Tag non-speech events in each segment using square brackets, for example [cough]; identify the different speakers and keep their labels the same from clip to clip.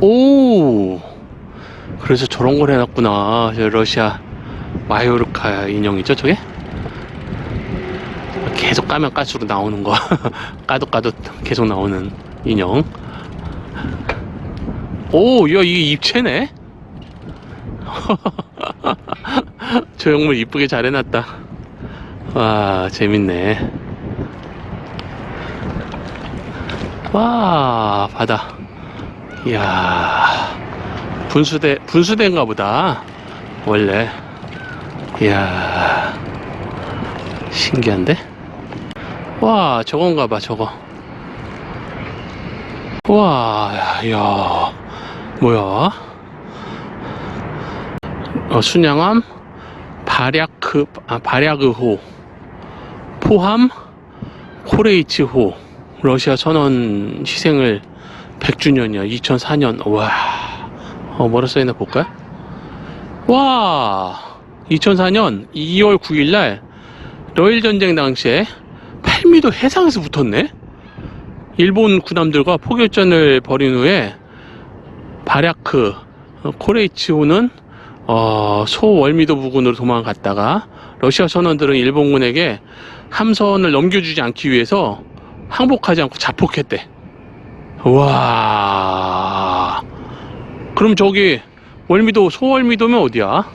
Speaker 1: 오! 그래서 저런 걸 해놨구나. 저 러시아 마요르카 인형이죠, 저게? 계속 까면 깔수록 나오는 거. [laughs] 까도 까도 계속 나오는 인형. 오, 야, 이게 입체네? [laughs] 저 영물 이쁘게 잘 해놨다. 와, 재밌네. 와, 바다. 이야, 분수대, 분수대인가 보다. 원래. 이야, 신기한데? 와, 저건가 봐, 저거. 와, 야, 뭐야? 어, 순양함, 발야크, 아, 발야그호, 포함, 코레이츠호, 러시아 선언 희생을 100주년이야. 2004년. 와. 어, 뭐라 써있나 볼까요? 와. 2004년 2월 9일 날 러일 전쟁 당시에 8미도 해상에서 붙었네. 일본 군함들과 포격전을 벌인 후에 바랴크 어, 코레이치호는 어, 소월미도 부근으로 도망갔다가 러시아 선원들은 일본군에게 함선을 넘겨주지 않기 위해서 항복하지 않고 자폭했대. 와. 그럼 저기 월미도 소월미도면 어디야?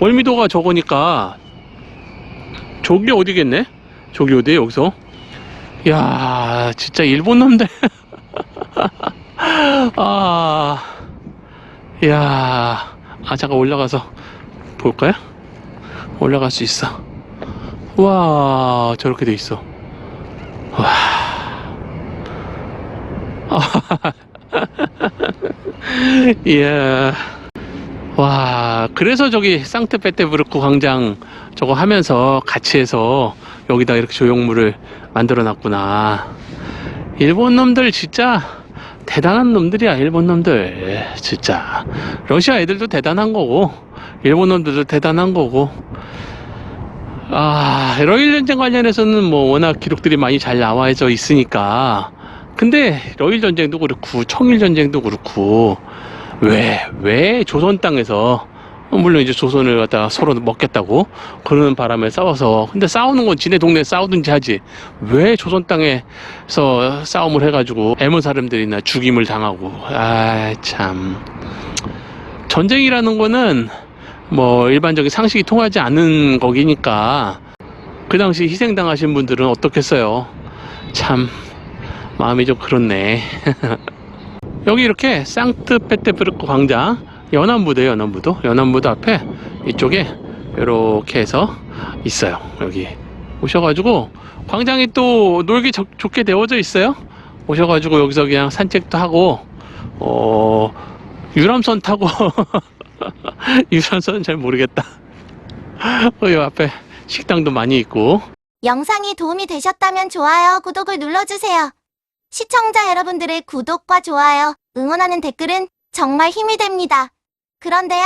Speaker 1: 월미도가 저거니까 저기 어디겠네? 저기 어디 여기서? 야, 진짜 일본 놈들. [laughs] 아, 야, 아 잠깐 올라가서 볼까요? 올라갈 수 있어. 와, 저렇게 돼 있어. 와. [laughs] 이야. 와, 그래서 저기 상트페테부르크 광장 저거 하면서 같이 해서 여기다 이렇게 조형물을 만들어 놨구나. 일본 놈들 진짜 대단한 놈들이야, 일본 놈들. 진짜. 러시아 애들도 대단한 거고, 일본 놈들도 대단한 거고. 아, 러일 전쟁 관련해서는 뭐 워낙 기록들이 많이 잘 나와져 있으니까. 근데 러일 전쟁도 그렇고 청일 전쟁도 그렇고 왜 왜 조선 땅에서 물론 이제 조선을 갖다가 서로 먹겠다고 그러는 바람에 싸워서 근데 싸우는 건 지네 동네 싸우든지 하지. 왜 조선 땅에서 싸움을 해가지고 애먼 사람들이나 죽임을 당하고. 아 참. 전쟁이라는 거는 뭐 일반적인 상식이 통하지 않는 거기니까. 그 당시 희생당하신 분들은 어떻겠어요? 참 마음이 좀 그렇네. [laughs] 여기 이렇게 상트페테부르크 광장 연안부도 연안부도? 연안부도 앞에 이쪽에 이렇게 해서 있어요. 여기 오셔가지고 광장이 또 놀기 좋- 좋게 되어져 있어요. 오셔가지고 여기서 그냥 산책도 하고 어 유람선 타고 [laughs] 유람선은 잘 모르겠다. [laughs] 어, 여 앞에 식당도 많이 있고.
Speaker 2: 영상이 도움이 되셨다면 좋아요, 구독을 눌러주세요. 시청자 여러분들의 구독과 좋아요, 응원하는 댓글은 정말 힘이 됩니다. 그런데요,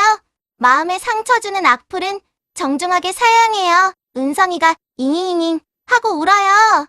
Speaker 2: 마음에 상처 주는 악플은 정중하게 사양해요. 은성이가 잉잉잉 하고 울어요.